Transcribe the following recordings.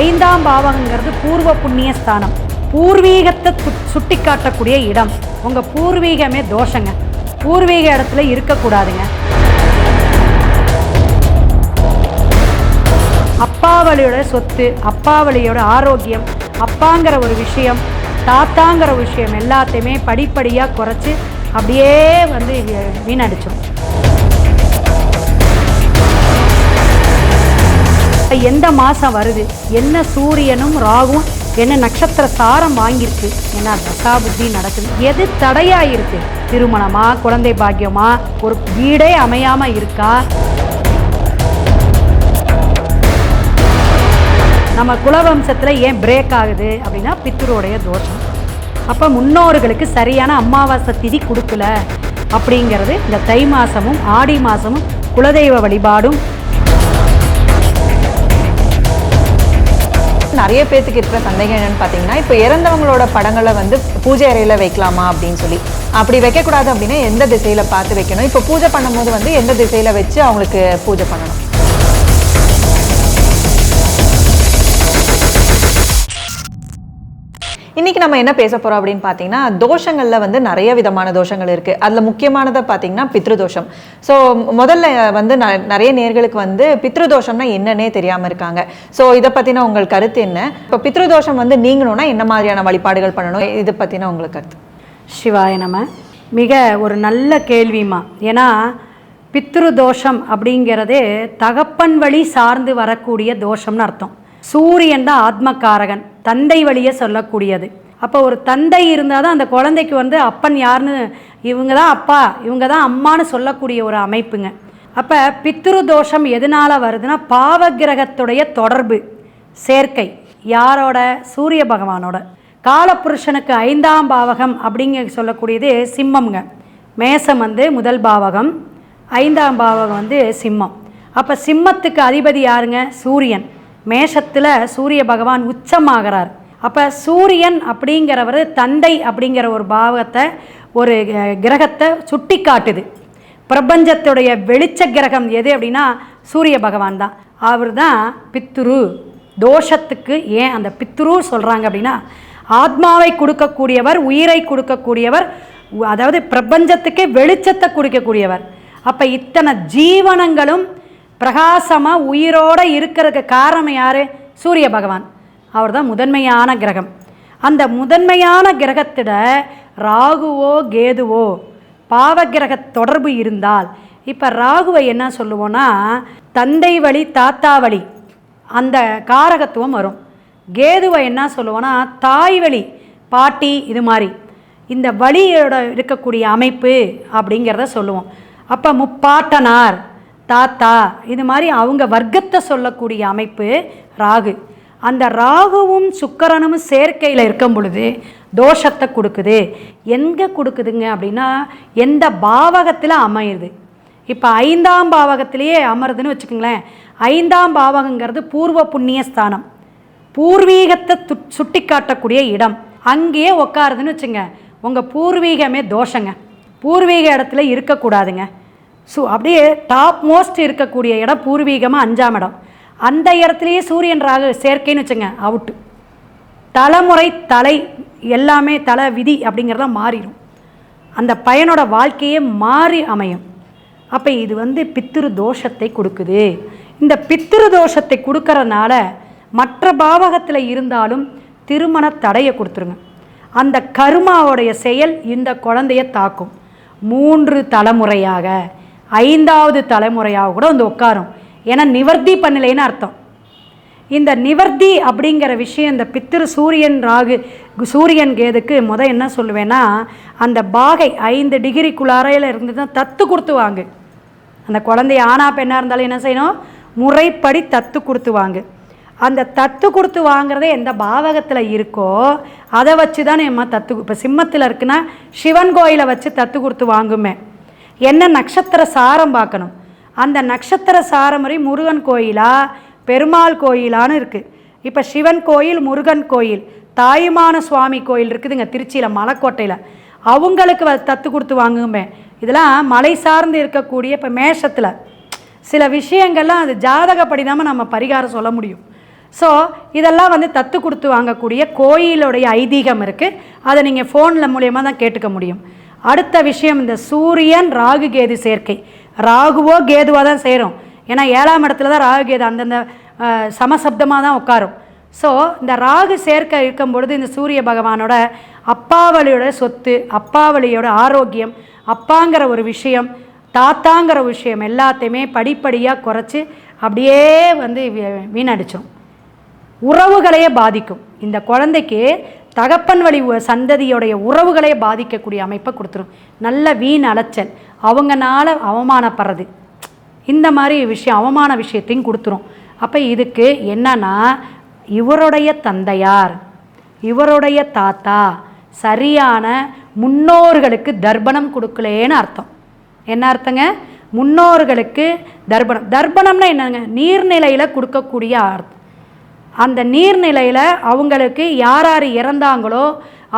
ஐந்தாம் பாவகங்கிறது பூர்வ புண்ணிய ஸ்தானம். பூர்வீகத்தை சுட்டி காட்டக்கூடிய இடம். உங்கள் பூர்வீகமே தோஷங்க. பூர்வீக இடத்துல இருக்கக்கூடாதுங்க. அப்பாவளியோட சொத்து அப்பாவளியோட ஆரோக்கியம் அப்பாங்கிற ஒரு விஷயம் தாத்தாங்கிற விஷயம் எல்லாத்தையுமே படிப்படியாக குறைச்சி அப்படியே வந்து வீணடிச்சோம் எந்த மாதம் வருது? என்ன சூரியனும் ராகும் என்ன நட்சத்திர சாரம் வாங்கியிருக்கு? என்ன தசா புத்தி நடக்குது? எது தடையாக இருக்கு? திருமணமா குழந்தை பாக்கியமா? ஒரு வீடே அமையாமல் இருக்கா? நம்ம குலவம்சத்தில் ஏன் பிரேக் ஆகுது அப்படின்னா பித்தருடைய தோஷம். அப்போ முன்னோர்களுக்கு சரியான அமாவாசை திதி கொடுக்கல அப்படிங்கிறது இந்த தை மாதமும் ஆடி மாதமும் குலதெய்வ வழிபாடும் நிறைய பேத்துக்கு இருக்கிற சந்தேகம் என்னன்னு பார்த்தீங்கன்னா இப்போ இறந்தவங்களோட படங்களை வந்து பூஜை அறையில் வைக்கலாமா அப்படின்னு சொல்லி. அப்படி வைக்கக்கூடாது அப்படின்னா எந்த திசையில் பார்த்து வைக்கணும்? இப்போ பூஜை பண்ணும்போது வந்து எந்த திசையில் வச்சு அவங்களுக்கு பூஜை பண்ணணும்? இன்றைக்கி நம்ம என்ன பேச போகிறோம் அப்படின்னு பார்த்தீங்கன்னா தோஷங்களில் வந்து நிறைய விதமான தோஷங்கள் இருக்குது அதில் முக்கியமானதை பார்த்தீங்கன்னா பித்ருதோஷம். ஸோ முதல்ல வந்து ந- நிறைய நேர்களுக்கு வந்து பித்ருதோஷம்னா என்னன்னே தெரியாமல் இருக்காங்க. ஸோ இதை பற்றின உங்கள் கருத்து என்ன? இப்போ பித்ருதோஷம் வந்து நீங்கணும்னா என்ன மாதிரியான வழிபாடுகள் பண்ணணும்? இதை பற்றின உங்களுக்கு கருத்து. சிவாய நம்ம மிக ஒரு நல்ல கேள்விமா ஏன்னா பித்ரு தோஷம் அப்படிங்கிறதே தகப்பன் வழி சார்ந்து வரக்கூடிய தோஷம்னு அர்த்தம். சூரியன் தான் ஆத்மக்காரகன். தந்தை வழியை சொல்லக்கூடியது. அப்போ ஒரு தந்தை இருந்தால் தான் அந்த குழந்தைக்கு வந்து அப்பன் யாருன்னு இவங்க தான் அப்பா இவங்க தான் அம்மான்னு சொல்லக்கூடிய ஒரு அமைப்புங்க. அப்போ பித்ரு தோஷம் எதனால் வருதுன்னா பாவகிரகத்துடைய தொடர்பு சேர்க்கை. யாரோட? சூரிய பகவானோட. காலப்புருஷனுக்கு ஐந்தாம் பாவகம் அப்படிங்க சொல்லக்கூடியது சிம்மம்ங்க. மேசம் வந்து முதல் பாவகம் ஐந்தாம் பாவகம் வந்து சிம்மம். அப்போ சிம்மத்துக்கு அதிபதி யாருங்க? சூரியன். மேஷத்தில் சூரிய பகவான் உச்சமாகிறார். அப்போ சூரியன் அப்படிங்கிறவர் தந்தை அப்படிங்கிற ஒரு பாவத்தை ஒரு கிரகத்தை சுட்டி காட்டுது பிரபஞ்சத்துடைய வெளிச்ச கிரகம் எது அப்படின்னா சூரிய பகவான் தான். அவர் தான் பித்துரு தோஷத்துக்கு ஏன் அந்த பித்துரு சொல்கிறாங்க அப்படின்னா ஆத்மாவை கொடுக்கக்கூடியவர் உயிரை கொடுக்கக்கூடியவர் அதாவது பிரபஞ்சத்துக்கே வெளிச்சத்தை கொடுக்கக்கூடியவர். அப்போ இத்தனை ஜீவனங்களும் பிரகாசமாக உயிரோடு இருக்கிறதுக்கு காரணம் யார்? சூரிய பகவான். அவர் தான் முதன்மையான கிரகம். அந்த முதன்மையான கிரகத்திட ராகுவோ கேதுவோ பாவகிரக தொடர்பு இருந்தால் இப்போ ராகுவை என்ன சொல்லுவோன்னா தந்தை வழி தாத்தா வழி அந்த காரகத்துவம் வரும். கேதுவை என்ன சொல்லுவோன்னா தாய் வழி பாட்டி இது மாதிரி. இந்த வழியோட இருக்கக்கூடிய அமைப்பு அப்படிங்கிறத சொல்லுவோம். அப்போ முப்பாட்டனார். தாத்தா இது மாதிரி அவங்க வர்க்கத்தை சொல்லக்கூடிய அமைப்பு ராகு. அந்த ராகுவும் சுக்கரனும் சேர்க்கையில் இருக்கும் பொழுது தோஷத்தை கொடுக்குது. எங்கே கொடுக்குதுங்க அப்படின்னா எந்த பாவகத்தில் அமையுது. இப்போ ஐந்தாம் பாவகத்திலேயே அமருதுன்னு வச்சுக்கோங்களேன். ஐந்தாம் பாவகங்கிறது பூர்வ புண்ணிய ஸ்தானம். பூர்வீகத்தை து சுட்டி காட்டக்கூடிய இடம். அங்கேயே உட்காருதுன்னு வச்சுங்க. உங்கள் பூர்வீகமே தோஷங்க. பூர்வீக இடத்துல இருக்கக்கூடாதுங்க. ஸோ அப்படியே டாப் மோஸ்ட் இருக்கக்கூடிய இடம் பூர்வீகமாக அஞ்சாம் இடம். அந்த இடத்துலையே சூரியன் ராகு சேர்க்கைன்னு வச்சுங்க அவுட்டு தலைமுறை தலை எல்லாமே தலை விதி அப்படிங்கிறத மாறிடும். அந்த பையனோட வாழ்க்கையே மாறி அமையும். அப்போ இது வந்து பித்திரு தோஷத்தை கொடுக்குது. இந்த பித்திரு தோஷத்தை கொடுக்கறனால மற்ற பாவகத்தில் இருந்தாலும் திருமண தடையை கொடுத்துருங்க. அந்த கருமாவுடைய செயல் இந்த குழந்தைய தாக்கும். மூன்று தலைமுறையாக ஐந்தாவது தலைமுறையாக கூட வந்து உட்காரும். ஏன்னா நிவர்த்தி பண்ணலைன்னு அர்த்தம். இந்த நிவர்த்தி அப்படிங்கிற விஷயம் இந்த பித்திரு சூரியன் ராகு சூரியன் கேதுக்கு முத என்ன சொல்லுவேன்னா அந்த பாகை ஐந்து டிகிரிக்குள்ளாரையில் இருந்து தான் தத்து கொடுத்துவாங்க. அந்த குழந்தை ஆணா பெண்ணாக இருந்தாலும் என்ன செய்யணும்? முறைப்படி தத்து கொடுத்துவாங்க. அந்த தத்து கொடுத்து வாங்குறதே எந்த பாவகத்தில் இருக்கோ அதை வச்சு தான் நம்ம தத்து இப்போ சிம்மத்தில் இருக்குன்னா சிவன் கோயிலை வச்சு தத்து கொடுத்து வாங்குமே. என்ன நட்சத்திர சாரம் பார்க்கணும். அந்த நட்சத்திர சாரமுறை முருகன் கோயிலா? பெருமாள் கோயிலான்னு இருக்குது இப்போ சிவன் கோயில் முருகன் கோயில் தாயுமான சுவாமி கோயில் இருக்குதுங்க திருச்சியில் மலைக்கோட்டையில். அவங்களுக்கு வ- தத்து கொடுத்து வாங்குமே இதெல்லாம் மலை சார்ந்து இருக்கக்கூடிய இப்போ மேஷத்தில். சில விஷயங்கள்லாம் அது ஜாதகப்படி தான் நம்ம பரிகாரம் சொல்ல முடியும். ஸோ இதெல்லாம் வந்து தத்து கொடுத்து வாங்கக்கூடிய கோயிலுடைய ஐதீகம் இருக்குது அதை நீங்கள் ஃபோனில் மூலியமாக தான் கேட்டுக்க முடியும். அடுத்த விஷயம் இந்த சூரியன் ராகு கேது சேர்க்கை. ராகுவோ கேதுவோ தான் செய்கிறோம் ஏன்னா ஏழாம் இடத்துல தான் ராகு கேது அந்தந்த சமசப்தமாக தான் உட்காரும். ஸோ இந்த ராகு சேர்க்க இருக்கும் பொழுது இந்த சூரிய பகவானோட அப்பாவளியோட சொத்து அப்பாவளியோட ஆரோக்கியம் அப்பாங்கிற ஒரு விஷயம் தாத்தாங்கிற விஷயம் எல்லாத்தையுமே படிப்படியாக குறைச்சி அப்படியே வந்து வீ- உறவுகளையே பாதிக்கும். இந்த குழந்தைக்கு தகப்பன் வழி உ- சந்ததியோடைய உறவுகளே பாதிக்கக்கூடிய அமைப்பை கொடுத்துரும். நல்ல வீண் அலைச்சல். அவங்கனால அவமானப்படுறது. இந்த மாதிரி விஷயம் அவமான விஷயத்தையும் கொடுத்துரும். அப்போ இதுக்கு என்னன்னா இவருடைய தந்தையார் இவருடைய தாத்தா சரியான முன்னோர்களுக்கு தர்ப்பணம் கொடுக்கலேன்னு அர்த்தம். என்ன அர்த்தங்க? முன்னோர்களுக்கு தர்ப்பணம். தர்ப்பணம்னா என்னங்க? நீர்நிலையில் கொடுக்கக்கூடிய அர்த்தம். அந்த நீர்நிலையில் அவங்களுக்கு யார் யார் இறந்தாங்களோ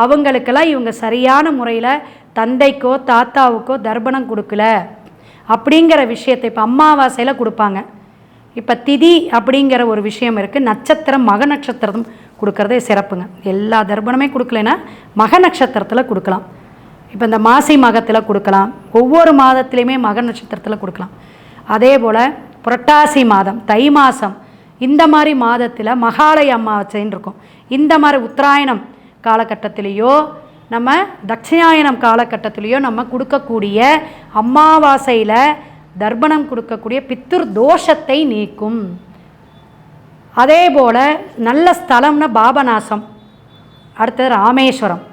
அவங்களுக்கெல்லாம் இவங்க சரியான முறையில் தந்தைக்கோ தாத்தாவுக்கோ தர்ப்பணம் கொடுக்கல. அப்படிங்கிற விஷயத்தை இப்போ அம்மாவாசையில் கொடுப்பாங்க. இப்போ திதி அப்படிங்கிற ஒரு விஷயம் இருக்குது நட்சத்திரம் மக நட்சத்திரம் கொடுக்கறதே சிறப்புங்க. எல்லா தர்ப்பணமே கொடுக்கலனா மக நட்சத்திரத்தில் கொடுக்கலாம். இப்போ இந்த மாசி மகத்தில் கொடுக்கலாம். ஒவ்வொரு மாதத்துலேயுமே மக நட்சத்திரத்தில் கொடுக்கலாம். அதே போல் புரட்டாசி மாதம் தை மாதம் இந்த மாதிரி மாதத்தில் மகாலய அமாவாசைன்னு இருக்கும். இந்த மாதிரி உத்தராயணம் காலகட்டத்திலேயோ நம்ம தட்சிணாயனம் காலகட்டத்திலேயோ நம்ம கொடுக்கக்கூடிய அமாவாசையில் தர்ப்பணம் கொடுக்கக்கூடிய பித்துர் தோஷத்தை நீக்கும். அதே போல் நல்ல ஸ்தலம்னா பாபநாசம் அடுத்தது ராமேஸ்வரம்.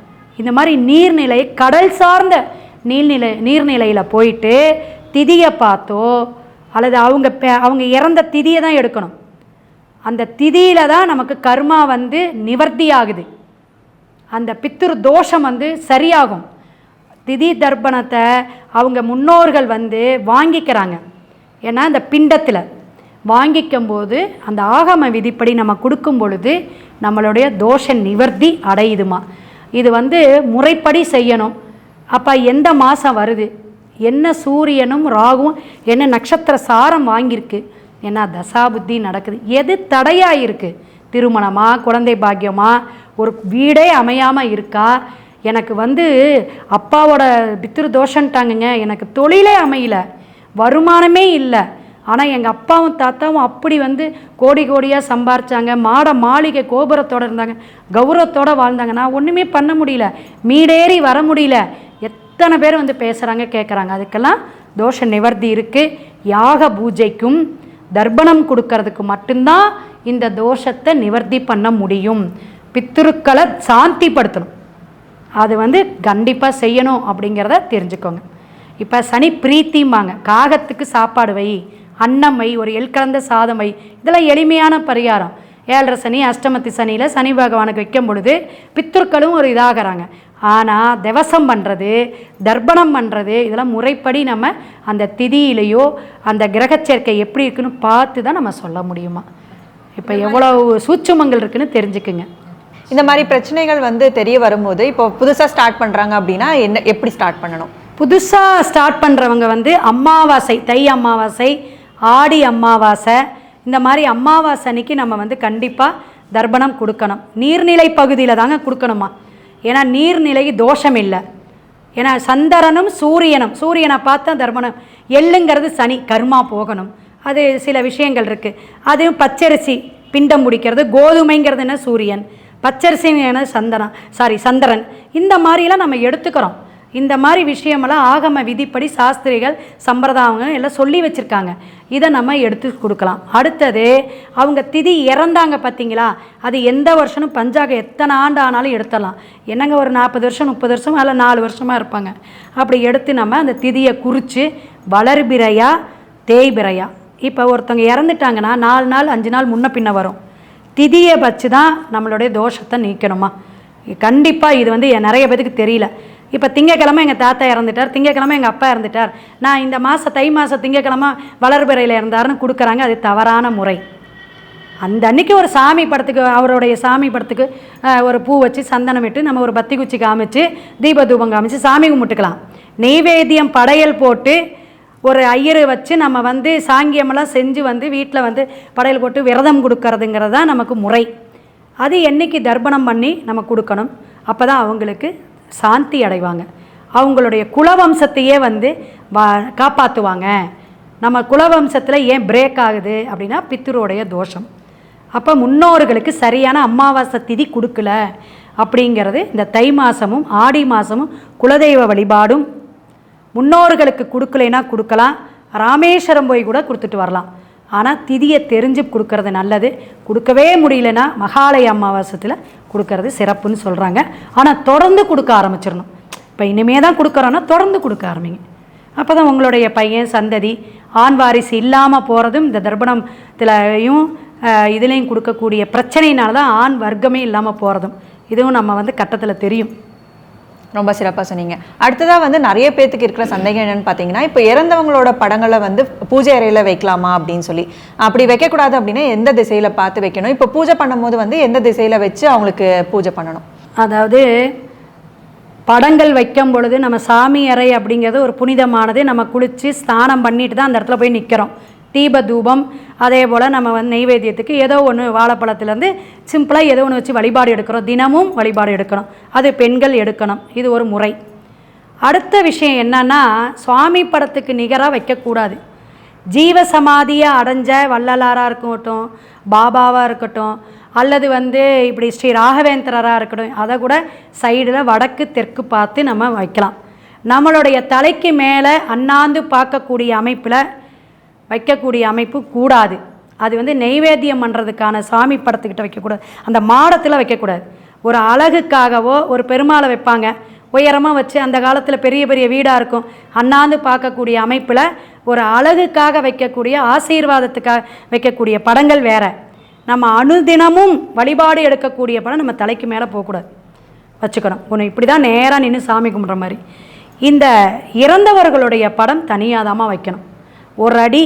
இந்த மாதிரி நீர்நிலை கடல் சார்ந்த நீர்நிலை நீர்நிலையில் போயிட்டு திதியை பார்த்தோ அல்லது அவங்க அவங்க இறந்த திதியை தான் எடுக்கணும். அந்த திதியில் தான் நமக்கு கர்மா வந்து நிவர்த்தி ஆகுது அந்த பித்திரு தோஷம் வந்து சரியாகும். திதி தர்ப்பணத்தை அவங்க முன்னோர்கள் வந்து வாங்கிக்கிறாங்க. ஏன்னா அந்த பிண்டத்தில். வாங்கிக்கும் போது அந்த ஆகம விதிப்படி நம்ம கொடுக்கும் பொழுது நம்மளுடைய தோஷ நிவர்த்தி அடையுதுமா. இது வந்து முறைப்படி செய்யணும். அப்போ எந்த மாதம் வருது? என்ன சூரியனும் ராகும் என்ன நட்சத்திர சாரம் வாங்கியிருக்கு? என்ன தசாபுத்தி நடக்குது. எது தடையாக இருக்குது திருமணமாக குழந்தை பாக்கியமாக ஒரு வீடே அமையாமல் இருக்கா? எனக்கு வந்து அப்பாவோட பித்திரு தோஷன்ட்டாங்கங்க எனக்கு தொழிலே அமையல. வருமானமே இல்லை. ஆனால் எங்கள் அப்பாவும் தாத்தாவும் அப்படி வந்து கோடி கோடியாக சம்பாரித்தாங்க மாட மாளிகை கோபுரத்தோடு இருந்தாங்க. கௌரவத்தோடு வாழ்ந்தாங்க. நான் ஒன்றுமே பண்ண முடியல. மீடேறி வர முடியல. எத்தனை பேர் வந்து பேசுகிறாங்க கேட்குறாங்க அதுக்கெல்லாம் தோஷ நிவர்த்தி இருக்குது யாக பூஜைக்கும் தர்ப்பணம் கொடுக்கறதுக்கு மட்டும்தான் இந்த தோஷத்தை நிவர்த்தி பண்ண முடியும். பித்திருக்களை சாந்திப்படுத்தணும். அது வந்து கண்டிப்பாக செய்யணும் அப்படிங்கிறத தெரிஞ்சுக்கோங்க. இப்போ சனி பிரீத்திம்பாங்க. காகத்துக்கு சாப்பாடு வை அன்னம் வை ஒரு எல் கலந்த சாதம் வை. இதெல்லாம் எளிமையான பரிகாரம். ஏழரை சனி அஷ்டமத்தி சனியில் சனி பகவானுக்கு வைக்கும் பொழுது பித்திருக்களும் ஒரு இதாகிறாங்க. ஆனால் திவசம் பண்ணுறது தர்ப்பணம் பண்ணுறது இதெல்லாம் முறைப்படி நம்ம அந்த திதியிலையோ அந்த கிரகச் சேர்க்கை எப்படி இருக்குன்னு பார்த்து தான் நம்ம சொல்ல முடியுமா? இப்போ எவ்வளவு சூட்சுமங்கள் இருக்குன்னு தெரிஞ்சுக்குங்க. இந்த மாதிரி பிரச்சனைகள் வந்து தெரிய வரும்போது இப்போ புதுசா ஸ்டார்ட் பண்றாங்க அப்படின்னா என்ன எப்படி ஸ்டார்ட் பண்ணணும்? புதுசாக ஸ்டார்ட் பண்ணுறவங்க வந்து அமாவாசை தை அமாவாசை ஆடி அமாவாசை இந்த மாதிரி அமாவாசை அன்னைக்கு நம்ம வந்து கண்டிப்பாக தர்ப்பணம் கொடுக்கணும். நீர்நிலை பகுதியில் தாங்க கொடுக்கணுமா? ஏன்னா நீர்நிலை தோஷம் இல்லை. ஏன்னா சந்தரனும் சூரியனும் சூரியனை பார்த்தா தர்ப்பணம். எள்ளுங்கிறது சனி கர்மா போகணும். அது சில விஷயங்கள் இருக்குது அதுவும் பச்சரிசி பிண்டம் முடிக்கிறது கோதுமைங்கிறது என்ன? சூரியன். பச்சரிசி என்ன சந்தனம் சாரி சந்திரன். இந்த மாதிரிலாம் நம்ம எடுத்துக்கிறோம். இந்த மாதிரி விஷயமெல்லாம் ஆகம விதிப்படி சாஸ்திரிகள் சம்பிரதாயங்கள் எல்லாம் சொல்லி வச்சுருக்காங்க. இதை நம்ம எடுத்து கொடுக்கலாம். அடுத்தது அவங்க திதி இறந்தாங்க பார்த்தீங்களா அது எந்த வருஷமும் பஞ்சாக எத்தனை ஆண்டு ஆனாலும் எடுத்தலாம் என்னங்க ஒரு நாற்பது வருஷம் முப்பது வருஷம் அதில் நாலு வருஷமாக இருப்பாங்க. அப்படி எடுத்து நம்ம அந்த திதியை குறித்து வளர்பிறையா தேய்பிறையா. இப்போ ஒருத்தவங்க இறந்துட்டாங்கன்னா நாலு நாள் அஞ்சு நாள் முன்ன பின்ன வரும். திதியை வச்சு தான் நம்மளுடைய தோஷத்தை நீக்கணுமா? கண்டிப்பாக இது வந்து எ- நிறைய பேத்துக்கு தெரியல. இப்போ திங்கக்கிழமை எங்கள் தாத்தா இறந்துட்டார் திங்கக்கிழமை எங்கள் அப்பா இறந்துட்டார். நான் இந்த மாதம் தை மாதம் திங்கக்கிழமை வளர்பிறையில் இருந்தார்னு கொடுக்குறாங்க அது தவறான முறை. அந்த அன்னைக்கு ஒரு சாமி படத்துக்கு அவருடைய சாமி படத்துக்கு ஒரு பூ வச்சு சந்தனம் விட்டு நம்ம ஒரு பத்தி குச்சி காமிச்சு தீப தூபம் காமிச்சு சாமி கும்பிட்டுக்கலாம். நெய்வேத்தியம் படையல் போட்டு ஒரு ஐயரை வச்சு நம்ம வந்து சாங்கியமெல்லாம் செஞ்சு வந்து வீட்டில் வந்து படையல் போட்டு விரதம் கொடுக்கறதுங்கிறது தான் நமக்கு முறை. அது என்னைக்கு தர்ப்பணம் பண்ணி நம்ம கொடுக்கணும்? அப்போ தான் அவங்களுக்கு சாந்தி அடைவாங்க. அவங்களுடைய குலவம்சத்தையே வந்து வா காப்பாற்றுவாங்க நம்ம குலவம்சத்தில் ஏன் பிரேக் ஆகுது அப்படின்னா பித்தருடைய தோஷம். அப்போ முன்னோர்களுக்கு சரியான அமாவாசை திதி கொடுக்கல அப்படிங்கிறது இந்த தை மாதமும் ஆடி மாதமும் குலதெய்வ வழிபாடும். முன்னோர்களுக்கு கொடுக்கலைன்னா கொடுக்கலாம். ராமேஸ்வரம் போய் கூட கொடுத்துட்டு வரலாம். ஆனால் திதியை தெரிஞ்சு கொடுக்கறது நல்லது. கொடுக்கவே முடியலன்னா மகாலய அமாவாசத்தில் கொடுக்கறது சிறப்புன்னு சொல்கிறாங்க ஆனால் தொடர்ந்து கொடுக்க ஆரம்பிச்சிடணும். இப்போ இனிமே தான் கொடுக்குறோன்னா தொடர்ந்து கொடுக்க ஆரம்பிங்க. அப்போ தான் உங்களுடைய பையன் சந்ததி ஆண் வாரிசு இல்லாமல் போகிறதும் இந்த தர்ப்பணத்திலையும் இதுலேயும் கொடுக்கக்கூடிய பிரச்சனையினால தான் ஆண் வர்க்கமே இல்லாமல் போகிறதும் இதுவும் நம்ம வந்து கட்டத்தில் தெரியும். ரொம்ப சிறப்பாக சொன்னீங்க. அடுத்ததாக வந்து நிறைய பேத்துக்கு இருக்கிற சந்தேகம் என்னென்னு பார்த்தீங்கன்னா இப்போ இறந்தவங்களோட படங்களை வந்து பூஜை அறையில் வைக்கலாமா அப்படின்னு சொல்லி. அப்படி வைக்கக்கூடாது அப்படின்னா எந்த திசையில் பார்த்து வைக்கணும்? இப்போ பூஜை பண்ணும்போது வந்து எந்த திசையில் வச்சு அவங்களுக்கு பூஜை பண்ணணும்? அதாவது படங்கள் வைக்கும் பொழுது நம்ம சாமி அறை அப்படிங்கிறது ஒரு புனிதமானது. நம்ம குளித்து ஸ்நானம் பண்ணிட்டு தான் அந்த இடத்துல போய் நிற்கிறோம் தீப தூபம் அதே போல் நம்ம வந்து நெய்வேத்தியத்துக்கு ஏதோ ஒன்று வாழைப்பழத்துலேருந்து சிம்பிளாக ஏதோ ஒன்று வச்சு வழிபாடு எடுக்கிறோம். தினமும் வழிபாடு எடுக்கணும். அது பெண்கள் எடுக்கணும். இது ஒரு முறை. அடுத்த விஷயம் என்னன்னா சுவாமி படத்துக்கு நிகராக வைக்கக்கூடாது. ஜீவசமாதியை அடைஞ்ச வள்ளலாராக இருக்கட்டும் பாபாவாக இருக்கட்டும் அல்லது வந்து இப்படி ஸ்ரீ ராகவேந்திரராக இருக்கட்டும் அதை கூட சைடில் வடக்கு தெற்கு பார்த்து நம்ம வைக்கலாம். நம்மளுடைய தலைக்கு மேலே அண்ணாந்து பார்க்கக்கூடிய அமைப்பில் வைக்கக்கூடிய அமைப்பு கூடாது. அது வந்து நெய்வேத்தியம் பண்ணுறதுக்கான சாமி படத்துக்கிட்ட வைக்கக்கூடாது. அந்த மாடத்தில் வைக்கக்கூடாது. ஒரு அழகுக்காகவோ ஒரு பெருமாளை வைப்பாங்க. உயரமாக வச்சு அந்த காலத்தில் பெரிய பெரிய வீடாக இருக்கும். அண்ணாந்து பார்க்கக்கூடிய அமைப்பில் ஒரு அழகுக்காக வைக்கக்கூடிய ஆசீர்வாதத்துக்காக வைக்கக்கூடிய படங்கள் வேறு. நம்ம அனுதினமும் வழிபாடு எடுக்கக்கூடிய படம் நம்ம தலைக்கு மேலே போகக்கூடாது. வச்சுக்கணும். ஒன்று இப்படி தான் நேராக நின்று சாமி கும்பிட்ற மாதிரி. இந்த இறந்தவர்களுடைய படம் தனியாதாமல் வைக்கணும். ஒரு அடி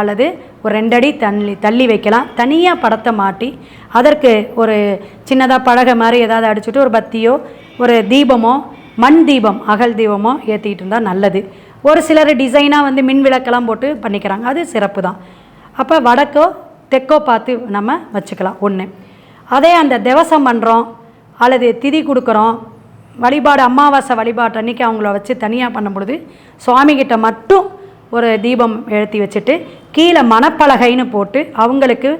அல்லது ஒரு ரெண்டடி தள்ளி தள்ளி வைக்கலாம். தனியாக படத்தை மாட்டி அதற்கு ஒரு சின்னதாக பழகை மாதிரி ஏதாவது அடிச்சுட்டு ஒரு பத்தியோ ஒரு தீபமோ மண் தீபம் அகல் தீபமோ ஏற்றிக்கிட்டு இருந்தால் நல்லது. ஒரு சிலர் டிசைனாக வந்து மின் விளக்கெல்லாம் போட்டு பண்ணிக்கிறாங்க. அது சிறப்பு தான். அப்போ வடக்கோ தெற்கோ பார்த்து நம்ம வச்சுக்கலாம். ஒன்று அதே அந்த திவசம் பண்ணுறோம் அல்லது திதி கொடுக்குறோம் வழிபாடு அமாவாசை வழிபாட்டு அன்றைக்கி அவங்கள வச்சு தனியாக பண்ணும் பொழுது சுவாமிகிட்ட மட்டும் ஒரு தீபம் எழுத்தி வச்சுட்டு கீழே மணப்பலகைன்னு போட்டு அவங்களுக்கு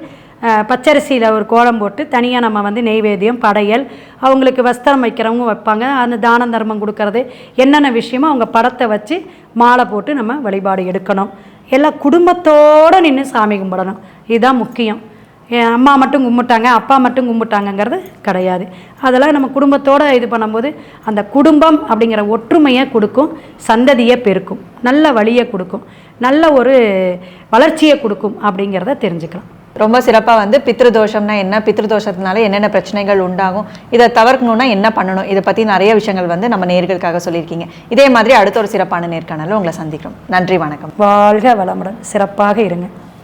பச்சரிசியில் ஒரு கோலம் போட்டு தனியாக நம்ம வந்து நெய்வேத்தியம் படையல் அவங்களுக்கு வஸ்திரம் வைக்கிறவங்க வைப்பாங்க. அந்த தான தர்மம் கொடுக்கறது என்னென்ன விஷயமோ அவங்க படத்தை வச்சு மாலை போட்டு நம்ம வழிபாடு எடுக்கணும். எல்லாம் குடும்பத்தோடு நின்று சாமி கும்பிடணும். இதுதான் முக்கியம். அம்மா மட்டும் கும்பிட்டாங்க அப்பா மட்டும் கும்பிட்டாங்கங்கிறது கிடையாது. அதெல்லாம் நம்ம குடும்பத்தோடு இது பண்ணும்போது அந்த குடும்பம் அப்படிங்கிற ஒற்றுமையை கொடுக்கும் சந்ததியை பெருக்கும் நல்ல வழியை கொடுக்கும் நல்ல ஒரு வளர்ச்சியை கொடுக்கும் அப்படிங்கிறத தெரிஞ்சுக்கலாம். ரொம்ப சிறப்பாக வந்து பித்ருதோஷம்னா என்ன பித்ருதோஷத்தினால என்னென்ன பிரச்சனைகள் உண்டாகும் இதை தவிர்க்கணும்னா என்ன பண்ணணும் இதை பற்றி நிறைய விஷயங்கள் வந்து நம்ம நேர்களுக்காக சொல்லியிருக்கீங்க. இதே மாதிரி அடுத்த ஒரு சிறப்பான நேர்காணல உங்களை சந்திக்கிறோம். நன்றி வணக்கம். வாழ்க வளமுடன் சிறப்பாக இருங்க.